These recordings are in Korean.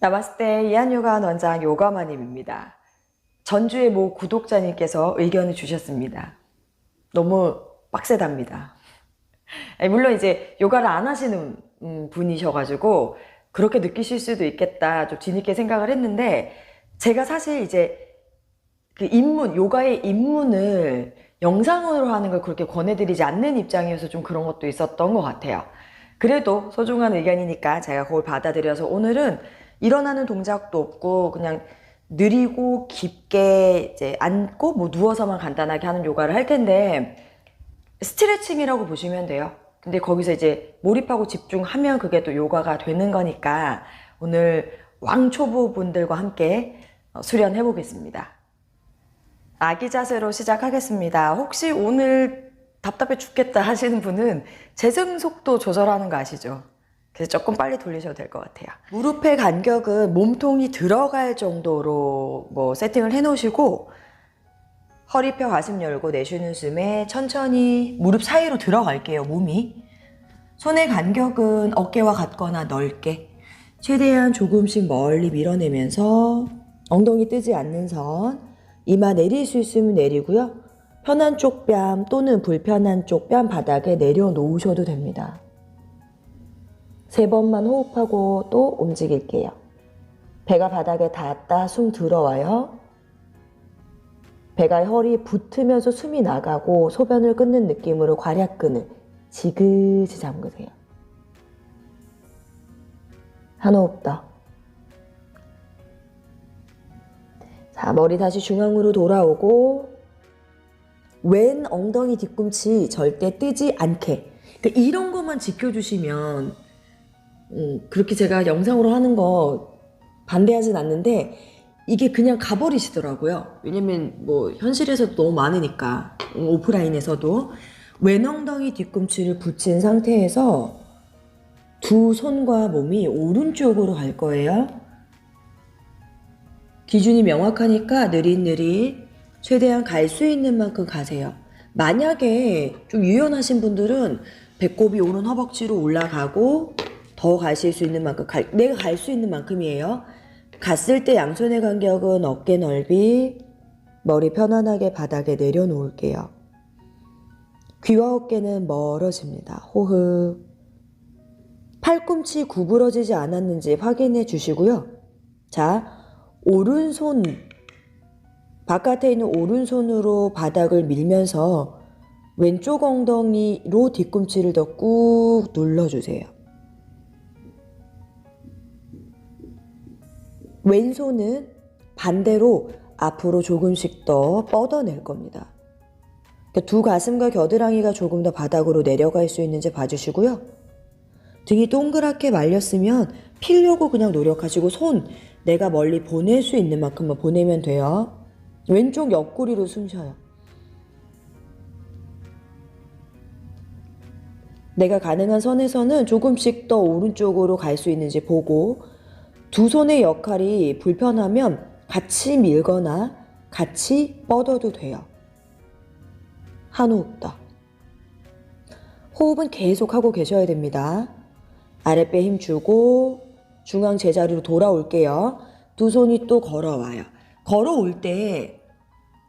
나마스테 이한요가 원장 요가마님입니다. 전주의 모 구독자님께서 의견을 주셨습니다. 너무 빡세답니다. 물론 이제 요가를 안 하시는 음, 분이셔가지고 그렇게 느끼실 수도 있겠다 좀 뒤늦게 생각을 했는데 제가 사실 이제 그 입문 요가의 입문을 영상으로 하는 걸 그렇게 권해드리지 않는 입장이어서 좀 그런 것도 있었던 것 같아요. 그래도 소중한 의견이니까 제가 그걸 받아들여서 오늘은 일어나는 동작도 없고 그냥 느리고 깊게 이제 앉고 뭐 누워서만 간단하게 하는 요가를 할 텐데 스트레칭이라고 보시면 돼요. 근데 거기서 이제 몰입하고 집중하면 그게 또 요가가 되는 거니까 오늘 왕초보 분들과 함께 어, 수련해 보겠습니다. 아기 자세로 시작하겠습니다. 혹시 오늘 답답해 죽겠다 하시는 분은 재생 속도 조절하는 거 아시죠? 그래서 조금 빨리 돌리셔도 될 것 같아요. 무릎의 간격은 몸통이 들어갈 정도로 뭐 세팅을 해 놓으시고 허리 펴 가슴 열고 내쉬는 숨에 천천히 무릎 사이로 들어갈게요, 몸이. 손의 간격은 어깨와 같거나 넓게 최대한 조금씩 멀리 밀어내면서 엉덩이 뜨지 않는 선 이마 내릴 수 있으면 내리고요. 편한 쪽 뺨 또는 불편한 쪽 뺨 바닥에 내려놓으셔도 됩니다. 세 번만 호흡하고 또 움직일게요. 배가 바닥에 닿았다 숨 들어와요. 배가 허리 붙으면서 숨이 나가고 소변을 끊는 느낌으로 괄약근을 지그시 잠그세요. 한 호흡 더. 자, 머리 다시 중앙으로 돌아오고 왼 엉덩이 뒤꿈치 절대 뜨지 않게. 그러니까 이런 것만 지켜주시면 음, 그렇게 제가 영상으로 하는 거 반대하진 않는데 이게 그냥 가버리시더라고요. 왜냐면 뭐 현실에서도 너무 많으니까 음, 오프라인에서도 왼 엉덩이 뒤꿈치를 붙인 상태에서 두 손과 몸이 오른쪽으로 갈 거예요. 기준이 명확하니까 느릿느릿 최대한 갈 수 있는 만큼 가세요. 만약에 좀 유연하신 분들은 배꼽이 오른 허벅지로 올라가고 더 가실 수 있는 만큼 갈, 내가 갈 수 있는 만큼이에요. 갔을 때 양손의 간격은 어깨 넓이, 머리 편안하게 바닥에 내려놓을게요. 귀와 어깨는 멀어집니다. 호흡. 팔꿈치 구부러지지 않았는지 확인해 주시고요. 자, 오른손, 바깥에 있는 오른손으로 바닥을 밀면서 왼쪽 엉덩이로 뒤꿈치를 더 꾹 눌러주세요. 왼손은 반대로 앞으로 조금씩 더 뻗어낼 겁니다. 그러니까 두 가슴과 겨드랑이가 조금 더 바닥으로 내려갈 수 있는지 봐주시고요. 등이 동그랗게 말렸으면 피려고 그냥 노력하시고 손 내가 멀리 보낼 수 있는 만큼만 보내면 돼요. 왼쪽 옆구리로 숨 쉬어요. 내가 가능한 선에서는 조금씩 더 오른쪽으로 갈 수 있는지 보고 두 손의 역할이 불편하면 같이 밀거나 같이 뻗어도 돼요. 한 호흡 더. 호흡은 계속 하고 계셔야 됩니다. 아랫배 힘 주고 중앙 제자리로 돌아올게요. 두 손이 또 걸어와요. 걸어올 때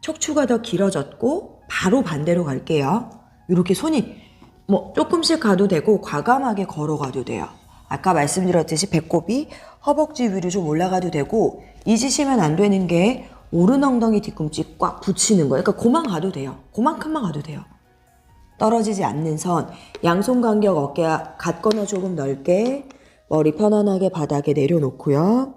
척추가 더 길어졌고 바로 반대로 갈게요. 이렇게 손이 뭐 조금씩 가도 되고 과감하게 걸어가도 돼요. 아까 말씀드렸듯이 배꼽이 허벅지 위로 좀 올라가도 되고 잊으시면 안 되는 게 오른 엉덩이 뒤꿈치 꽉 붙이는 거예요. 그러니까 그만 가도 돼요. 그만큼만 가도 돼요. 떨어지지 않는 선, 양손 간격 어깨가 같거나 조금 넓게 머리 편안하게 바닥에 내려놓고요.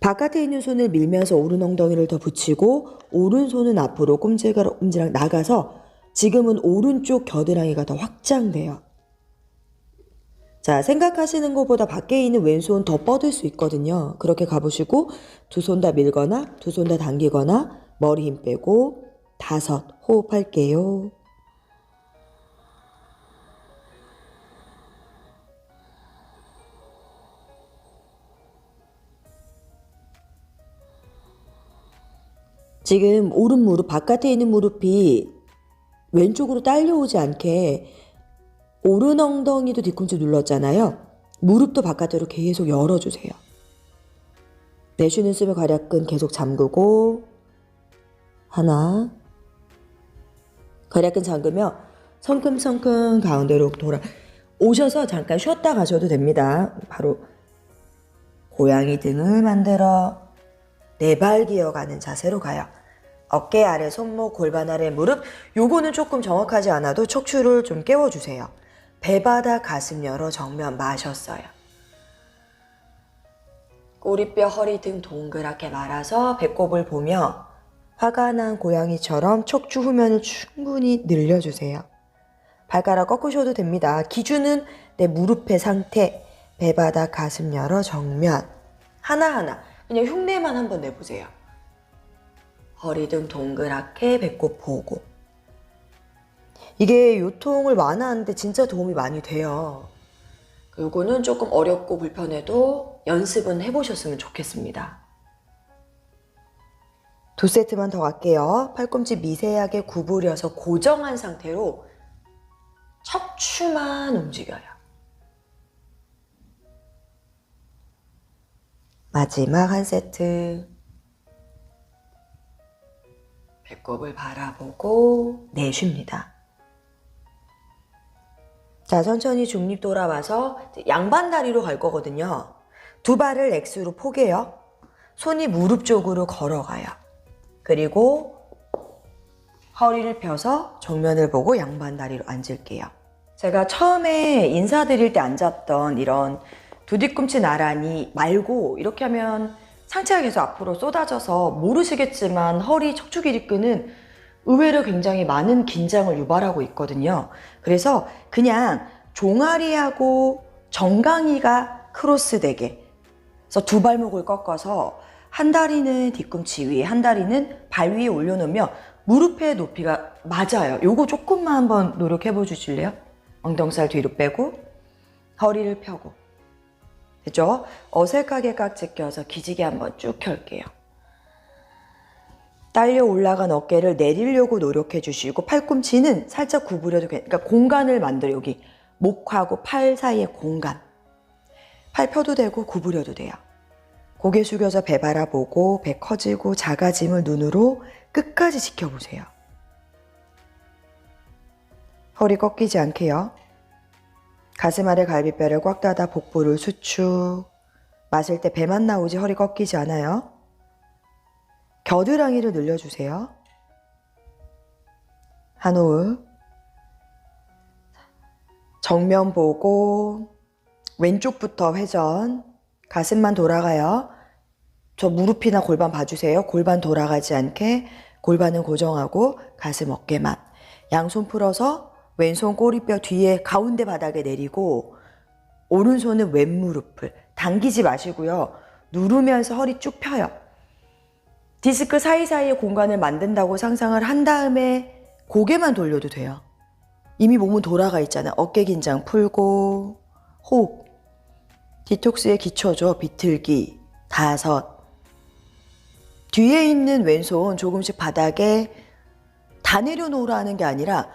바깥에 있는 손을 밀면서 오른 엉덩이를 더 붙이고 오른손은 앞으로 꼼지락 꼼지락 나가서 지금은 오른쪽 겨드랑이가 더 확장돼요. 자, 생각하시는 것보다 밖에 있는 왼손 더 뻗을 수 있거든요. 그렇게 가보시고 두 손 다 밀거나 두 손 다 당기거나 머리 힘 빼고 다섯 호흡할게요. 지금 오른 무릎 바깥에 있는 무릎이 왼쪽으로 딸려오지 않게 오른 엉덩이도 뒤꿈치 눌렀잖아요. 무릎도 바깥으로 계속 열어주세요. 내쉬는 숨의 괄약근 계속 잠그고 하나 괄약근 잠그며 성큼성큼 가운데로 돌아 오셔서 잠깐 쉬었다 가셔도 됩니다. 바로 고양이 등을 만들어 네 발 기어가는 자세로 가요. 어깨 아래 손목, 골반 아래 무릎. 요거는 조금 정확하지 않아도 척추를 좀 깨워주세요. 배바닥 가슴 열어 정면 마셨어요. 꼬리뼈, 허리 등 동그랗게 말아서 배꼽을 보며 화가 난 고양이처럼 척추 후면을 충분히 늘려주세요. 발가락 꺾으셔도 됩니다. 기준은 내 무릎의 상태, 배바닥 가슴 열어 정면. 하나하나 그냥 흉내만 한번 내보세요. 허리 등 동그랗게 배꼽 보고. 이게 요통을 완화하는데 진짜 도움이 많이 돼요. 요거는 조금 어렵고 불편해도 연습은 해보셨으면 좋겠습니다. 두 세트만 더 갈게요. 팔꿈치 미세하게 구부려서 고정한 상태로 척추만 움직여요. 마지막 한 세트. 배꼽을 바라보고 내쉽니다. 자, 천천히 중립 돌아와서 양반 다리로 갈 거거든요. 두 발을 X로 포개요. 손이 무릎 쪽으로 걸어가요. 그리고 허리를 펴서 정면을 보고 양반 다리로 앉을게요. 제가 처음에 인사드릴 때 앉았던 이런 두 뒤꿈치 나란히 말고 이렇게 하면 상체가 계속 앞으로 쏟아져서 모르시겠지만 허리 척추 길이 끈은 의외로 굉장히 많은 긴장을 유발하고 있거든요. 그래서 그냥 종아리하고 정강이가 크로스되게 그래서 두 발목을 꺾어서 한 다리는 뒤꿈치 위에 한 다리는 발 위에 올려놓으면 무릎의 높이가 맞아요. 요거 조금만 한번 노력해 보주실래요? 엉덩살 뒤로 빼고 허리를 펴고 됐죠? 어색하게 깍지 껴서 기지개 한번 쭉 켤게요. 딸려 올라간 어깨를 내리려고 노력해 주시고 팔꿈치는 살짝 구부려도 괜 그러니까 공간을 만들어 여기 목하고 팔 사이에 공간. 팔 펴도 되고 구부려도 돼요. 고개 숙여서 배 바라보고 배 커지고 작아짐을 눈으로 끝까지 지켜보세요. 허리 꺾이지 않게요. 가슴 아래 갈비뼈를 꽉 닫아 복부를 수축. 마실 때 배만 나오지 허리 꺾이지 않아요. 겨드랑이를 늘려주세요. 한 호흡. 정면 보고 왼쪽부터 회전. 가슴만 돌아가요. 저 무릎이나 골반 봐주세요. 골반 돌아가지 않게 골반은 고정하고 가슴 어깨만. 양손 풀어서 왼손 꼬리뼈 뒤에 가운데 바닥에 내리고 오른손은 왼무릎을 당기지 마시고요. 누르면서 허리 쭉 펴요. 디스크 사이사이에 공간을 만든다고 상상을 한 다음에 고개만 돌려도 돼요. 이미 몸은 돌아가 있잖아요. 어깨 긴장 풀고 호흡. 디톡스의 기초죠. 비틀기. 다섯. 뒤에 있는 왼손 조금씩 바닥에 다 내려놓으라는 게 아니라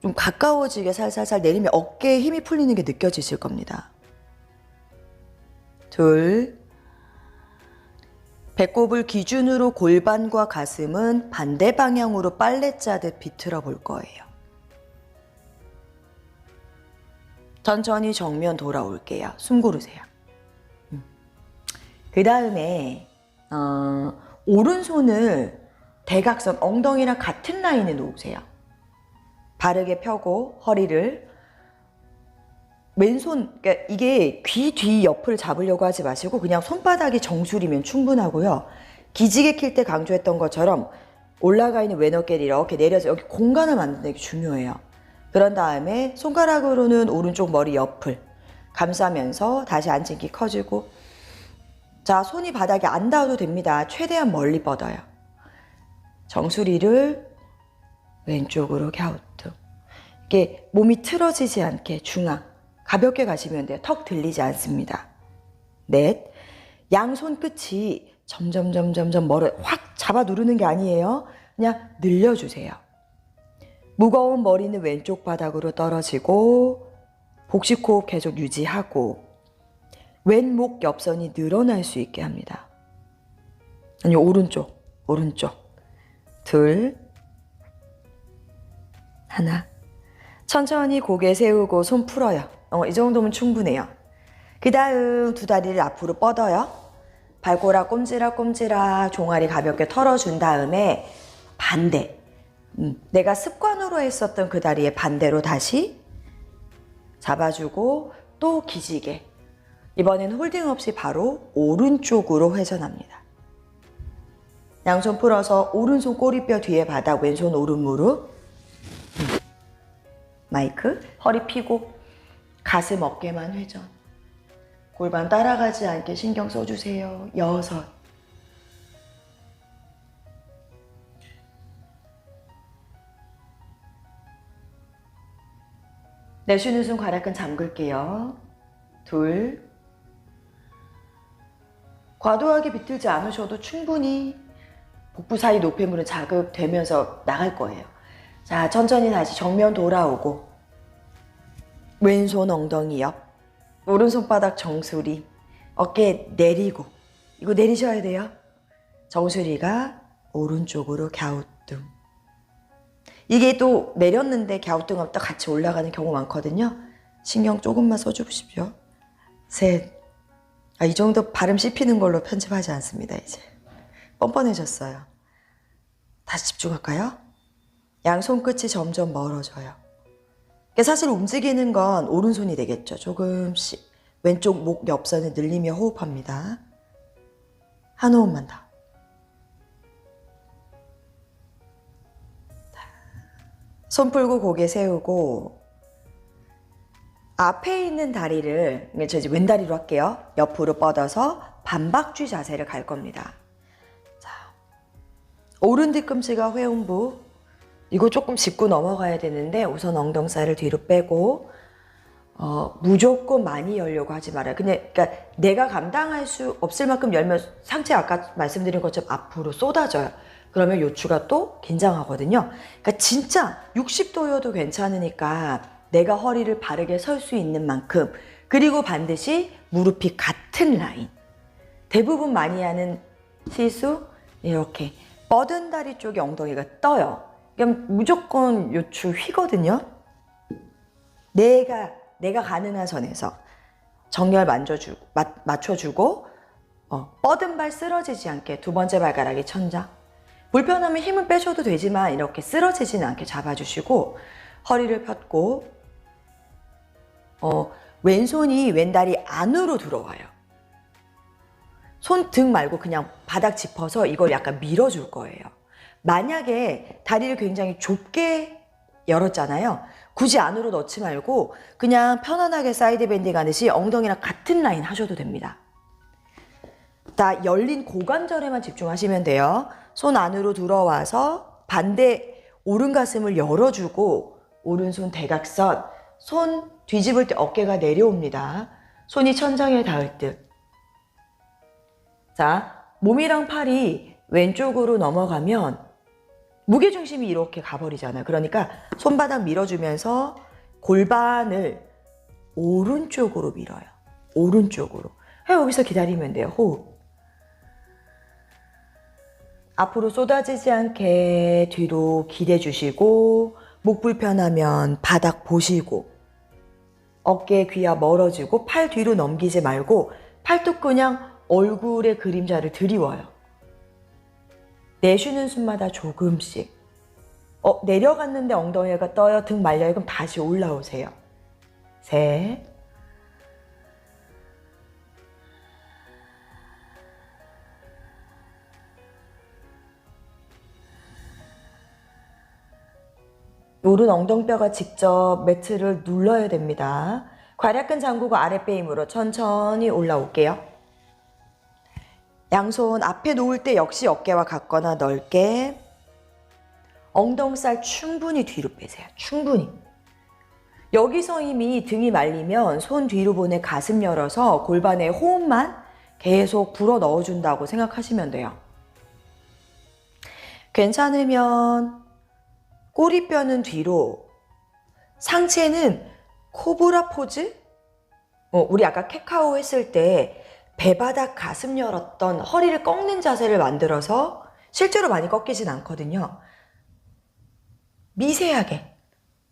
좀 가까워지게 살살살 내리면 어깨에 힘이 풀리는 게 느껴지실 겁니다. 둘. 배꼽을 기준으로 골반과 가슴은 반대 방향으로 빨래 짜듯 비틀어 볼 거예요. 천천히 정면 돌아올게요. 숨 고르세요. 그 다음에 어, 오른손을 대각선 엉덩이랑 같은 라인에 놓으세요. 바르게 펴고 허리를 왼손 그러니까 이게 귀 뒤 옆을 잡으려고 하지 마시고 그냥 손바닥이 정수리면 충분하고요. 기지개 킬 때 강조했던 것처럼 올라가 있는 왼 어깨를 이렇게 내려서 여기 공간을 만드는 게 중요해요. 그런 다음에 손가락으로는 오른쪽 머리 옆을 감싸면서 다시 앉힌기 커지고 자 손이 바닥에 안 닿아도 됩니다. 최대한 멀리 뻗어요. 정수리를 왼쪽으로 갸우뚱 이게 몸이 틀어지지 않게 중앙 가볍게 가시면 돼요. 턱 들리지 않습니다. 넷 양손 끝이 점점 점점점 멀어 확 잡아 누르는 게 아니에요. 그냥 늘려주세요. 무거운 머리는 왼쪽 바닥으로 떨어지고 복식 호흡 계속 유지하고 왼목 옆선이 늘어날 수 있게 합니다. 아니, 오른쪽, 오른쪽. 둘, 하나. 천천히 고개 세우고 손 풀어요. 어, 이 정도면 충분해요. 그 다음 두 다리를 앞으로 뻗어요. 발꼬락 꼼지락 꼼지락 종아리 가볍게 털어준 다음에 반대. 음, 내가 습관으로 했었던 그 다리의 반대로 다시 잡아주고 또 기지개. 이번엔 홀딩 없이 바로 오른쪽으로 회전합니다. 양손 풀어서 오른손 꼬리뼈 뒤에 바닥, 왼손 오른 무릎. 음. 마이크, 허리 펴고 가슴 어깨만 회전. 골반 따라가지 않게 신경 써주세요. 여섯. 내쉬는 숨 괄약근 잠글게요. 둘. 과도하게 비틀지 않으셔도 충분히 복부 사이 노폐물은 자극되면서 나갈 거예요. 자, 천천히 다시 정면 돌아오고 왼손 엉덩이 옆, 오른손 바닥 정수리, 어깨 내리고 이거 내리셔야 돼요. 정수리가 오른쪽으로 갸우뚱. 이게 또 내렸는데 갸우뚱하면 또 같이 올라가는 경우 많거든요. 신경 조금만 써주십시오. 셋. 아, 이 정도 발음 씹히는 걸로 편집하지 않습니다, 이제. 뻔뻔해졌어요. 다시 집중할까요? 양손 끝이 점점 멀어져요. 이게 사실 움직이는 건 오른손이 되겠죠. 조금씩. 왼쪽 목 옆선을 늘리며 호흡합니다. 한 호흡만 더. 손 풀고 고개 세우고 앞에 있는 다리를 저 이제 왼다리로 할게요. 옆으로 뻗어서 반박쥐 자세를 갈 겁니다. 자, 오른 뒤꿈치가 회음부. 이거 조금 짚고 넘어가야 되는데 우선 엉덩살을 뒤로 빼고 어, 무조건 많이 열려고 하지 말아요. 그냥 그러니까 내가 감당할 수 없을 만큼 열면 상체 아까 말씀드린 것처럼 앞으로 쏟아져요. 그러면 요추가 또 긴장하거든요. 그러니까 진짜 60도여도 괜찮으니까 내가 허리를 바르게 설 수 있는 만큼 그리고 반드시 무릎이 같은 라인. 대부분 많이 하는 실수 이렇게 뻗은 다리 쪽에 엉덩이가 떠요. 그럼 무조건 요추 휘거든요. 내가 내가 가능한 선에서 정렬 만져주고 맞, 맞춰주고 어, 뻗은 발 쓰러지지 않게 두 번째 발가락이 천장. 불편하면 힘은 빼줘도 되지만 이렇게 쓰러지지는 않게 잡아주시고 허리를 폈고 어, 왼손이 왼다리 안으로 들어와요. 손 등 말고 그냥 바닥 짚어서 이걸 약간 밀어줄 거예요. 만약에 다리를 굉장히 좁게 열었잖아요. 굳이 안으로 넣지 말고 그냥 편안하게 사이드 밴딩 하듯이 엉덩이랑 같은 라인 하셔도 됩니다. 다 열린 고관절에만 집중하시면 돼요. 손 안으로 들어와서 반대 오른 가슴을 열어주고 오른손 대각선 손 뒤집을 때 어깨가 내려옵니다. 손이 천장에 닿을 듯. 자, 몸이랑 팔이 왼쪽으로 넘어가면 무게중심이 이렇게 가버리잖아요. 그러니까 손바닥 밀어주면서 골반을 오른쪽으로 밀어요. 오른쪽으로. 여기서 기다리면 돼요. 호흡. 앞으로 쏟아지지 않게 뒤로 기대 주시고 목 불편하면 바닥 보시고 어깨 귀와 멀어지고 팔 뒤로 넘기지 말고 팔뚝 그냥 얼굴의 그림자를 드리워요. 내쉬는 숨마다 조금씩 어 내려갔는데 엉덩이가 떠요 등 말려요 그럼 다시 올라오세요. 셋 오른 엉덩뼈가 직접 매트를 눌러야 됩니다. 괄약근 잠그고 아랫배 힘으로 천천히 올라올게요. 양손 앞에 놓을 때 역시 어깨와 같거나 넓게 엉덩살 충분히 뒤로 빼세요. 충분히. 여기서 이미 등이 말리면 손 뒤로 보내 가슴 열어서 골반에 호흡만 계속 불어 넣어준다고 생각하시면 돼요. 괜찮으면 꼬리뼈는 뒤로, 상체는 코브라 포즈? 어, 우리 아까 캣카우 했을 때 배바닥 가슴 열었던 허리를 꺾는 자세를 만들어서 실제로 많이 꺾이진 않거든요. 미세하게,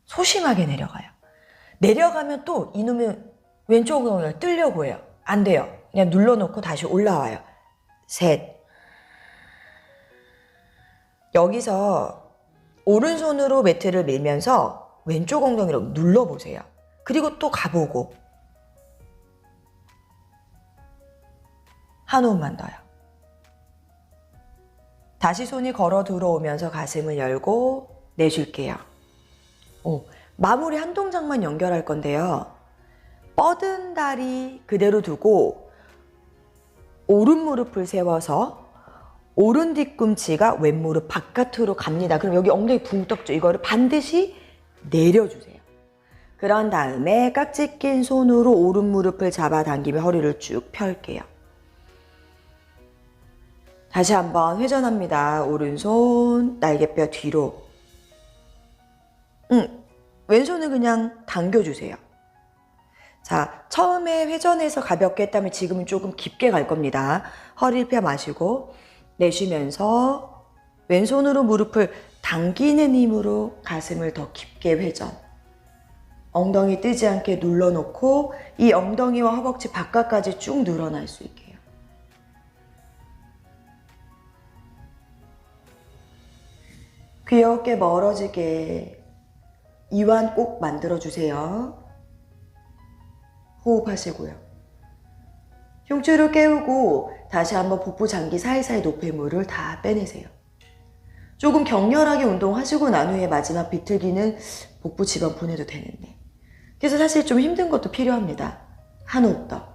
소심하게 내려가요. 내려가면 또 이놈의 왼쪽 엉덩이가 뜨려고 해요. 안 돼요. 그냥 눌러놓고 다시 올라와요. 셋. 여기서 오른손으로 매트를 밀면서 왼쪽 엉덩이로 눌러보세요. 그리고 또 가보고 한 호흡만 더요. 다시 손이 걸어 들어오면서 가슴을 열고 내쉴게요. 오, 마무리 한 동작만 연결할 건데요. 뻗은 다리 그대로 두고 오른 무릎을 세워서 오른 뒤꿈치가 왼 무릎 바깥으로 갑니다. 그럼 여기 엉덩이 붕 떡죠. 이거를 반드시 내려주세요. 그런 다음에 깍지 낀 손으로 오른 무릎을 잡아당기며 허리를 쭉 펼게요. 다시 한번 회전합니다. 오른손 날개뼈 뒤로. 응, 왼손은 그냥 당겨주세요. 자, 처음에 회전해서 가볍게 했다면 지금은 조금 깊게 갈 겁니다. 허리를 펴 마시고 내쉬면서 왼손으로 무릎을 당기는 힘으로 가슴을 더 깊게 회전. 엉덩이 뜨지 않게 눌러놓고 이 엉덩이와 허벅지 바깥까지 쭉 늘어날 수 있게 귀엽게 멀어지게 이완 꼭 만들어주세요. 호흡하시고요. 흉추를 깨우고 다시 한번 복부 장기 사이사이 노폐물을 다 빼내세요. 조금 격렬하게 운동하시고 난 후에 마지막 비틀기는 복부 지방 보내도 되는데. 그래서 사실 좀 힘든 것도 필요합니다. 한 호흡 더.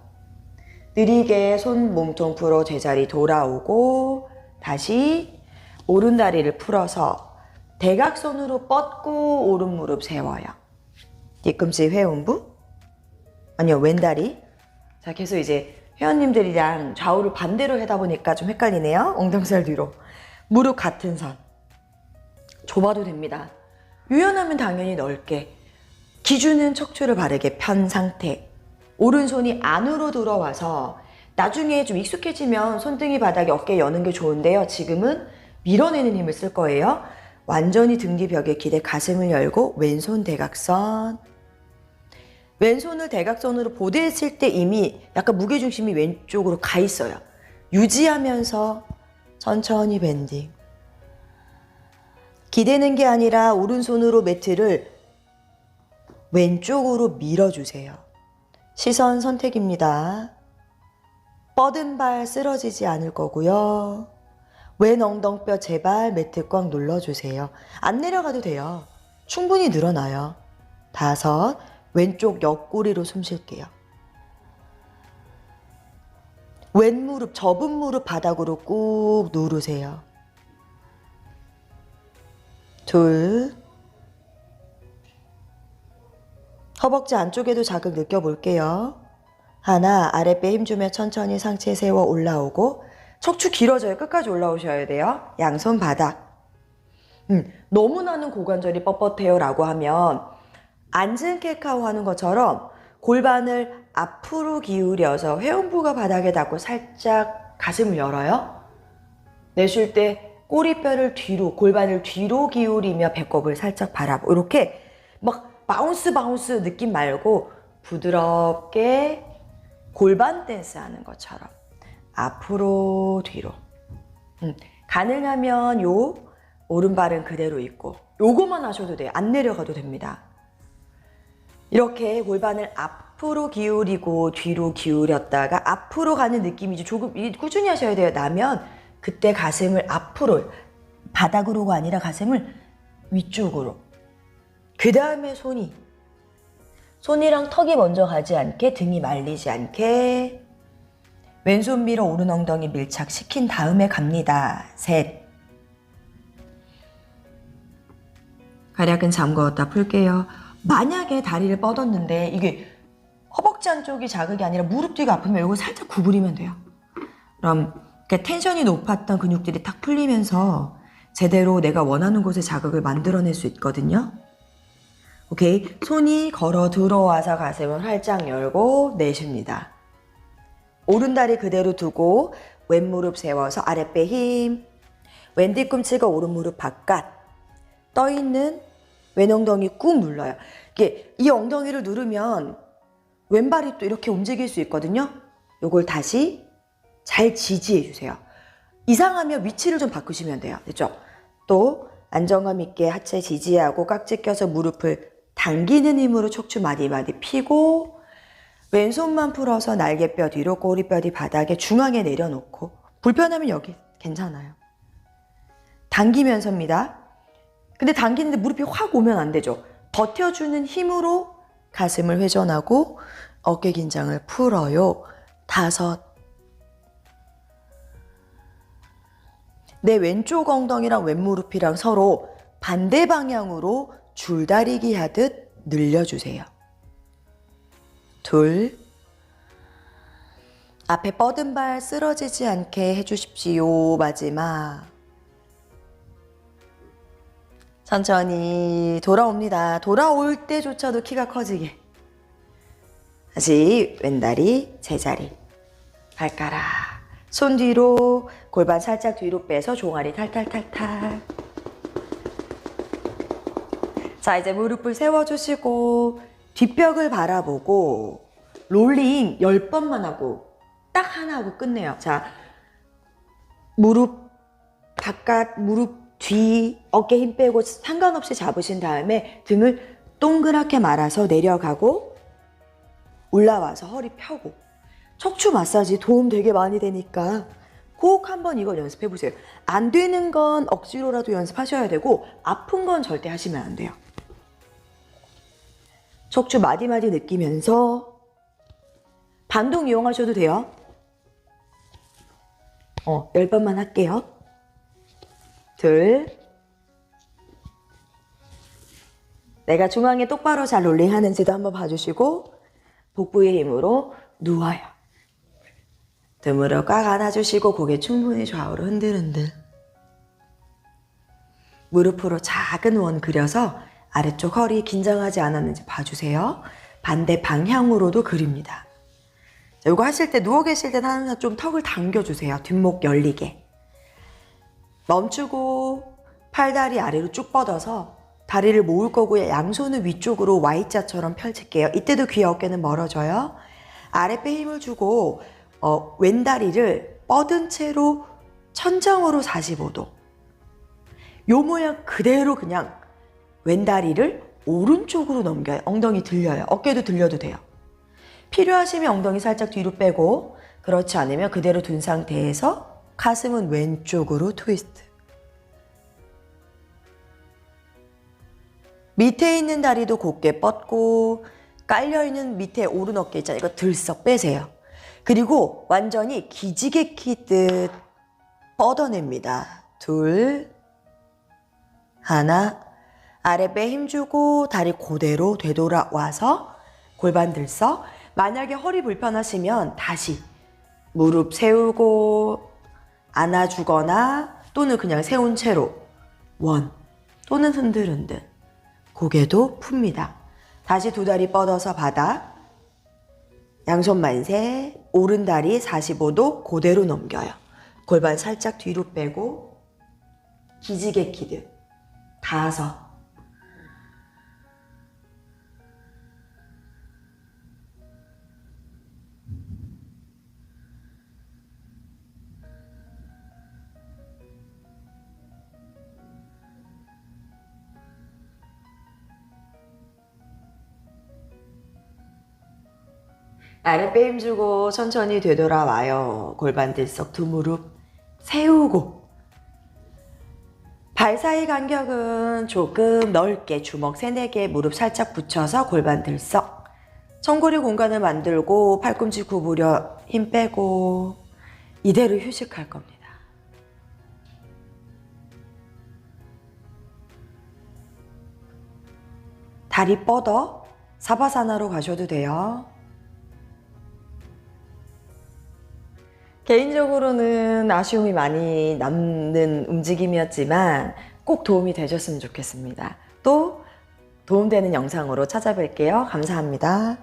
느리게 손 몸통 풀어 제자리 돌아오고 다시 오른 다리를 풀어서 대각선으로 뻗고 오른 무릎 세워요. 뒤꿈치 회음부. 아니요, 왼다리. 자, 계속 이제 회원님들이랑 좌우를 반대로 하다 보니까 좀 헷갈리네요. 엉덩살 뒤로. 무릎 같은 선. 좁아도 됩니다. 유연하면 당연히 넓게. 기준은 척추를 바르게 편 상태. 오른손이 안으로 들어와서 나중에 좀 익숙해지면 손등이 바닥에 어깨 여는 게 좋은데요. 지금은 밀어내는 힘을 쓸 거예요. 완전히 등뒤 벽에 기대 가슴을 열고 왼손 대각선. 왼손을 대각선으로 보대했을 때 이미 약간 무게중심이 왼쪽으로 가 있어요. 유지하면서 천천히 밴딩. 기대는 게 아니라 오른손으로 매트를 왼쪽으로 밀어주세요. 시선 선택입니다. 뻗은 발 쓰러지지 않을 거고요. 왼 엉덩뼈 제발 매트 꽉 눌러주세요. 안 내려가도 돼요. 충분히 늘어나요. 다섯, 왼쪽 옆구리로 숨 쉴게요. 왼 무릎, 접은 무릎 바닥으로 꾹 누르세요. 둘. 허벅지 안쪽에도 자극 느껴볼게요. 하나, 아랫배 힘주며 천천히 상체 세워 올라오고, 척추 길어져요. 끝까지 올라오셔야 돼요. 양손 바닥. 음, 너무 나는 고관절이 뻣뻣해요 라고 하면, 앉은 캣카우 하는 것처럼 골반을 앞으로 기울여서 회음부가 바닥에 닿고 살짝 가슴을 열어요. 내쉴 때 꼬리뼈를 뒤로, 골반을 뒤로 기울이며 배꼽을 살짝 바라보. 이렇게 막 바운스 바운스 느낌 말고 부드럽게 골반 댄스 하는 것처럼 앞으로 뒤로. 음, 가능하면 요 오른발은 그대로 있고 요거만 하셔도 돼요. 안 내려가도 됩니다. 이렇게 골반을 앞으로 기울이고 뒤로 기울였다가 앞으로 가는 느낌이지 조금 이- 꾸준히 하셔야 돼요. 나면 그때 가슴을 앞으로 바닥으로가 아니라 가슴을 위쪽으로. 그 다음에 손이 손이랑 턱이 먼저 가지 않게 등이 말리지 않게 왼손 밀어 오른 엉덩이 밀착시킨 다음에 갑니다. 셋. 가략은 잠궈었다 풀게요. 만약에 다리를 뻗었는데 이게 허벅지 안쪽이 자극이 아니라 무릎 뒤가 아프면 이거 살짝 구부리면 돼요. 그럼 그러니까 텐션이 높았던 근육들이 탁 풀리면서 제대로 내가 원하는 곳에 자극을 만들어낼 수 있거든요. 오케이. 손이 걸어 들어와서 가슴을 활짝 열고 내쉽니다. 오른다리 그대로 두고 왼무릎 세워서 아랫배 힘. 왼 뒤꿈치가 오른 무릎 바깥. 떠 있는 왼 엉덩이 꾹 눌러요. 이게 이 엉덩이를 누르면 왼발이 또 이렇게 움직일 수 있거든요. 요걸 다시 잘 지지해 주세요. 이상하면 위치를 좀 바꾸시면 돼요. 됐죠? 또 안정감 있게 하체 지지하고 깍지 껴서 무릎을 당기는 힘으로 척추 마디마디 펴고 왼손만 풀어서 날개뼈 뒤로 꼬리뼈 뒤 바닥에 중앙에 내려놓고 불편하면 여기 괜찮아요. 당기면서입니다. 근데 당기는데 무릎이 확 오면 안 되죠. 버텨주는 힘으로 가슴을 회전하고 어깨 긴장을 풀어요. 다섯. 내 왼쪽 엉덩이랑 왼무릎이랑 서로 반대 방향으로 줄다리기 하듯 늘려주세요. 둘. 앞에 뻗은 발 쓰러지지 않게 해주십시오. 마지막. 천천히 돌아옵니다. 돌아올 때조차도 키가 커지게. 다시 왼다리 제자리. 발가락. 손 뒤로 골반 살짝 뒤로 빼서 종아리 탈탈탈탈. 자, 이제 무릎을 세워주시고 뒷벽을 바라보고 롤링 10번만 하고 딱 하나 하고 끝내요. 자, 무릎 바깥, 무릎 뒤, 어깨 힘 빼고 상관없이 잡으신 다음에 등을 동그랗게 말아서 내려가고 올라와서 허리 펴고 척추 마사지 도움 되게 많이 되니까 꼭 한번 이걸 연습해 보세요. 안 되는 건 억지로라도 연습하셔야 되고 아픈 건 절대 하시면 안 돼요. 척추 마디마디 느끼면서 반동 이용하셔도 돼요. 어, 10번만 할게요. 둘. 내가 중앙에 똑바로 잘 롤링하는지도 한번 봐주시고 복부의 힘으로 누워요. 등으로 꽉 안아주시고 고개 충분히 좌우로 흔들흔들. 무릎으로 작은 원 그려서 아래쪽 허리 긴장하지 않았는지 봐주세요. 반대 방향으로도 그립니다. 자, 이거 하실 때 누워 계실 때는 항상 좀 턱을 당겨주세요. 뒷목 열리게. 멈추고 팔다리 아래로 쭉 뻗어서 다리를 모을 거고 양손은 위쪽으로 Y자처럼 펼칠게요. 이때도 귀 어깨는 멀어져요. 아랫배 힘을 주고 어, 왼다리를 뻗은 채로 천장으로 45도. 요 모양 그대로 그냥 왼다리를 오른쪽으로 넘겨요. 엉덩이 들려요. 어깨도 들려도 돼요. 필요하시면 엉덩이 살짝 뒤로 빼고 그렇지 않으면 그대로 둔 상태에서 가슴은 왼쪽으로 트위스트. 밑에 있는 다리도 곧게 뻗고 깔려있는 밑에 오른 어깨 있잖아요. 이거 들썩 빼세요. 그리고 완전히 기지개 키듯 뻗어냅니다. 둘, 하나, 아랫배 힘주고 다리 그대로 되돌아와서 골반 들썩. 만약에 허리 불편하시면 다시 무릎 세우고 안아주거나 또는 그냥 세운 채로 원 또는 흔들흔들 고개도 풉니다. 다시 두 다리 뻗어서 바닥 양손 만세 오른 다리 45도 그대로 넘겨요. 골반 살짝 뒤로 빼고 기지개 키듯 다섯 아랫배 힘주고 천천히 되돌아와요. 골반 들썩 두 무릎 세우고 발 사이 간격은 조금 넓게 주먹 세네 개 무릎 살짝 붙여서 골반 들썩 청고리 공간을 만들고 팔꿈치 구부려 힘 빼고 이대로 휴식할 겁니다. 다리 뻗어 사바사나로 가셔도 돼요. 개인적으로는 아쉬움이 많이 남는 움직임이었지만 꼭 도움이 되셨으면 좋겠습니다. 또 도움되는 영상으로 찾아뵐게요. 감사합니다.